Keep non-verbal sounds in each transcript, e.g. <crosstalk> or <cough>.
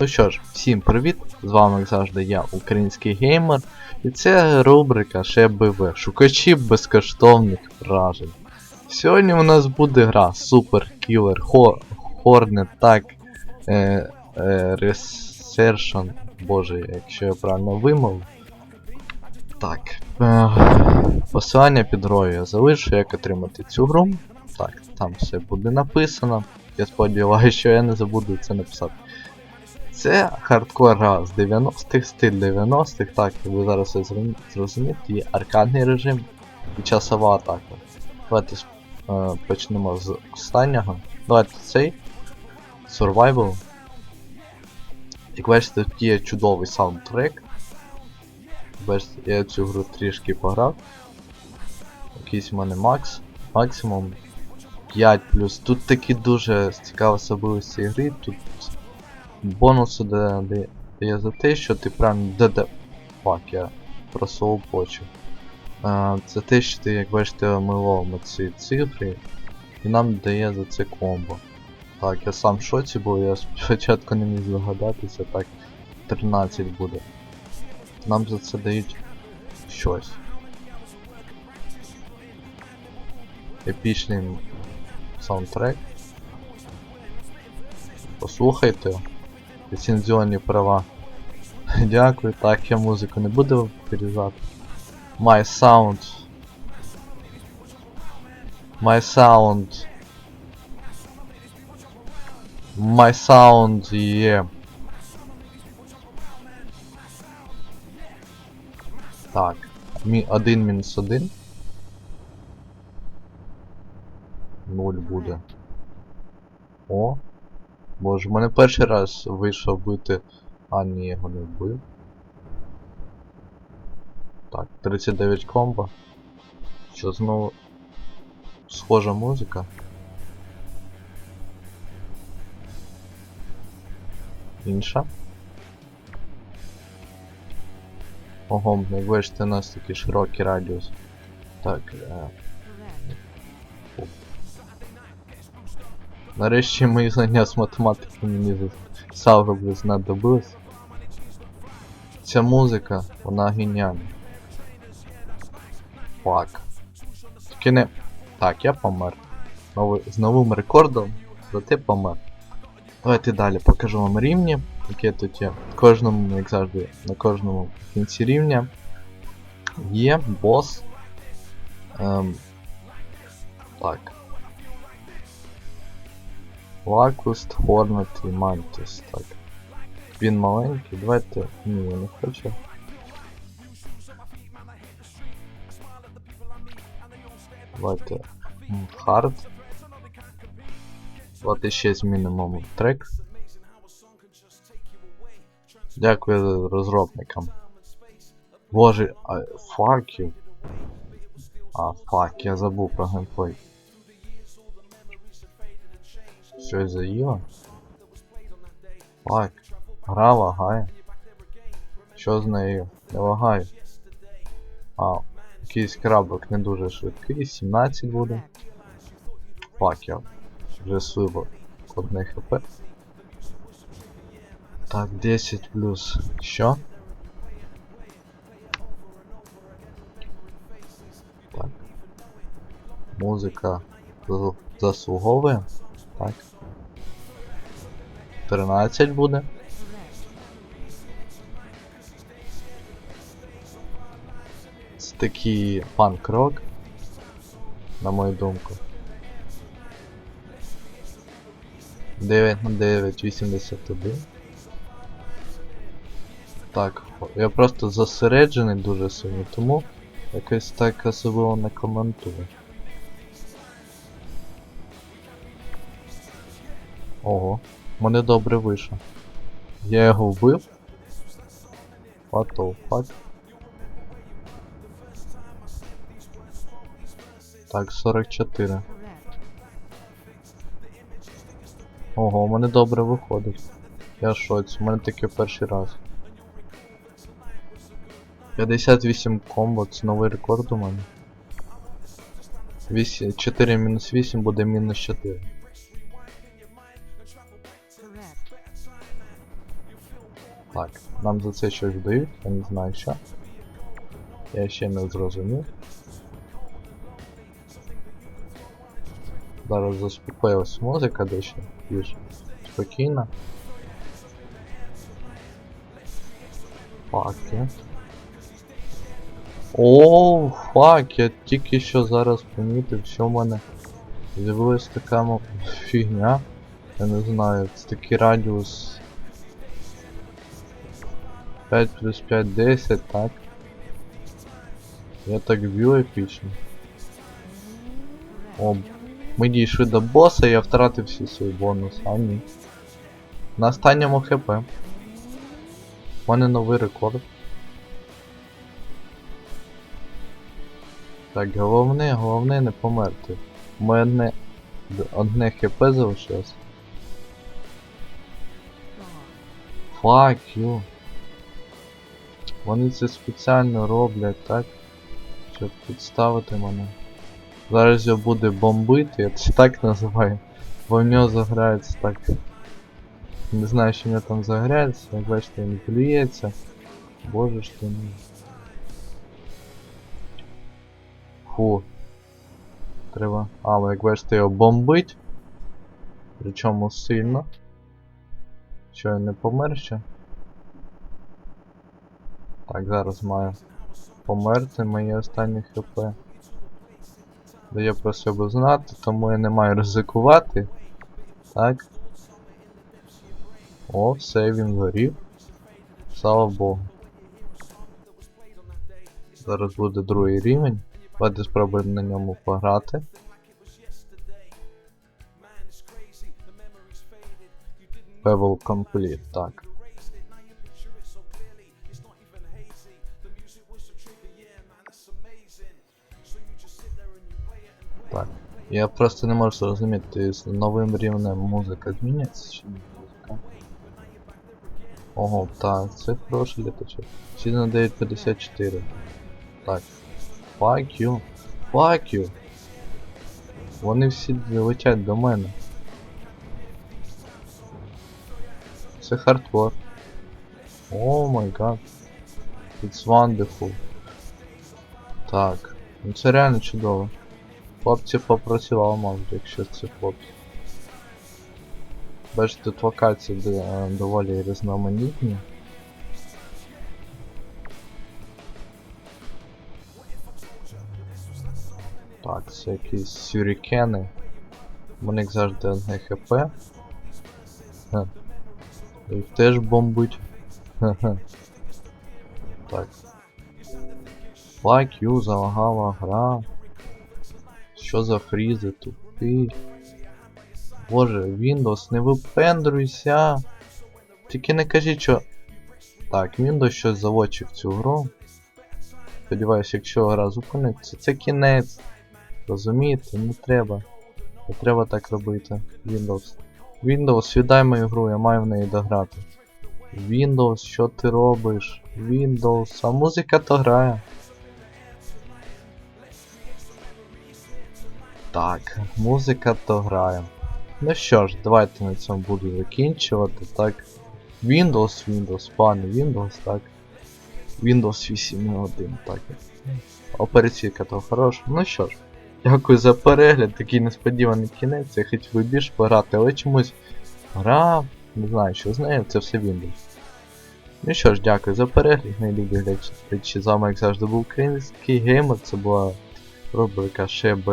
Ну що ж, всім привіт! З вами, як завжди, я, український геймер, і це рубрика ШБВ Шукачі безкоштовних вражень. Сьогодні у нас буде гра Super Killer Ho- Hornet Tag е, е, Resertion. Боже, якщо я правильно вимовив. Так. Е, посилання під грою я залишу, як отримати цю гру. Так, там все буде написано. Я сподіваюся, що я не забуду це написати. Це хардкор з 90-х, стиль 90-х, так, як ви зараз все зрозумієте, є аркадний режим і часова атака. Давайте е, почнемо з останнього. Давайте цей. Survival. Як бачите, тут є чудовий саундтрек. Бачите, я цю гру трішки пограв. Якийсь в мене макс. Максимум 5 Тут такі дуже цікаві особливості гри. Тут бонуси дає, за те, що ти прям ДД. Фак, я просовував почу. А, це те, що ти, як бачите, ми ловимо ці цифри, і нам дає за це комбо. Так, я сам в шоці був, я <laughs> спочатку не міг здогадатися, так 13 буде. Нам за це дають щось. Епічний саундтрек. Послухайте. Ліцензіонні права. <laughs> Дякую, так я музику не буду вирізати. My sound. My sound. My sound, є. Так. Мі 1 мінус 1. 0 буде. О. Боже, в мене перший раз вийшов бити. А, ні, його не вбив. Так, 39 комбо. Що знову схожа музика. Інша. Ого, як бачите, у нас такий широкий радіус. Так, е... Нарешті мої знання з математики мені Савроблю знадобились. Ця музика, вона геніальна. Фак. Тільки не. Так, я помер. Новий, з новим рекордом, зате помер. Давайте далі покажу вам рівні, які тут є. Кожному, як завжди, на кожному кінці рівня є бос. Ем, так. Лакуст, Хорнет і Мантіс. Так. Він маленький, давайте. Ні, я не хочу. Давайте. Хард. Давайте ще змінимо трек. Дякую розробникам. Боже, а факів. А, фак, я забув про геймплей. Щось заїло? Фак. Гра лагає. Що з нею? Не лагає. А, якийсь крабок не дуже швидкий, 17 буде. Фак, я вже слибо одне хп. Так, 10 плюс. Що? Так. Музика заслуговує. Так. 13 буде. Це такий панк-рок, на мою думку. 9 на 9, 81. Так, я просто зосереджений дуже сильно, тому якось так особливо не коментую. Ого, мене добре вийшло. Я його вбив. What the fuck? Так, 44. Ого, у мене добре виходить. Я в шоці, у мене таке перший раз. 58 комбо, це новий рекорд у мене. 8, 4 мінус 8 буде мінус 4. Так, нам за це щось дають, я не знаю що. Я ще не зрозумів. Зараз заспокоїлась музика дещо більш спокійна. Факи. Оу, фак, я тільки що зараз помітив, що в мене з'явилась така фігня. Я не знаю, це такий радіус 5 плюс 5 10, так? Я так б'ю епічно. О, ми дійшли до боса, я втратив всі свої бонуси, а ні. На останньому хп. У мене новий рекорд. Так, головне, головне не померти. У мене одне хп залишилось. Fuck you. Вони це спеціально роблять, так? Щоб підставити мене. Зараз його буде бомбити, я це так називаю. Бо в нього заграється так. Не знаю, що в нього там заграється, як бачите, він плюється. Боже ж ти мій. Фу. Треба. А, ви як бачите, його бомбить. Причому сильно. Що я не помер ще? Так, зараз маю померти моє останнє хп. Дає про себе знати, тому я не маю ризикувати. Так. О, все, він горів. Слава Богу. Зараз буде другий рівень. Давайте спробуємо на ньому пограти. Level complete, так. Так. Я просто не можу зрозуміти, з новим рівнем музика зміниться чи ні музика. Ого, так, це хороший літачок. Ціна 9.54. Так. Fuck you. Fuck you. Вони всі летять до мене. Це хардкор. О май гад. It's wonderful. Так. Ну це реально чудово. Хлопці попрацював, мабуть, якщо це хлопці. Бачите, тут локації е, доволі різноманітні. Так, це якісь сюрікени. У них завжди одне хп. Ха. Теж бомбить. Ха-ха. Так. Fuck you, залагала гра. Що за фрізи тупі? Боже, Windows, не випендруйся. Тільки не кажіть, що. Так, Windows щось заводчив цю гру. Сподіваюсь, якщо гра зупиниться, це кінець. Розумієте? Не треба. Не треба так робити. Windows. Windows, віддай мою гру, я маю в неї дограти. Windows, що ти робиш? Windows, а музика то грає. Так, музика то грає. Ну що ж, давайте на цьому буду закінчувати, так. Windows, Windows, пане Windows, так. Windows 8.1, так. Операційка то хороша. Ну що ж, дякую за перегляд, такий несподіваний кінець, я хотів більше пограти, але чомусь гра, не знаю, що з нею, це все Windows. Ну що ж, дякую за перегляд, мої любі глядачі. З вами, як завжди, був український геймер, це була рубрика ШБ.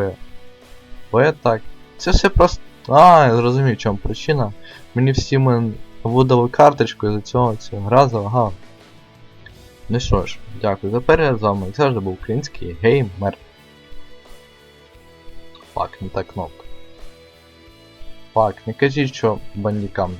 Б, так. Це все просто. А, я зрозумів, в чому причина. Мені всі ми видали карточку, і за цього ця гра залагала. Ну що ж, дякую за перегляд, з вами, завжди, був український геймер. Фак, не та кнопка. Фак, не кажіть, що бандікам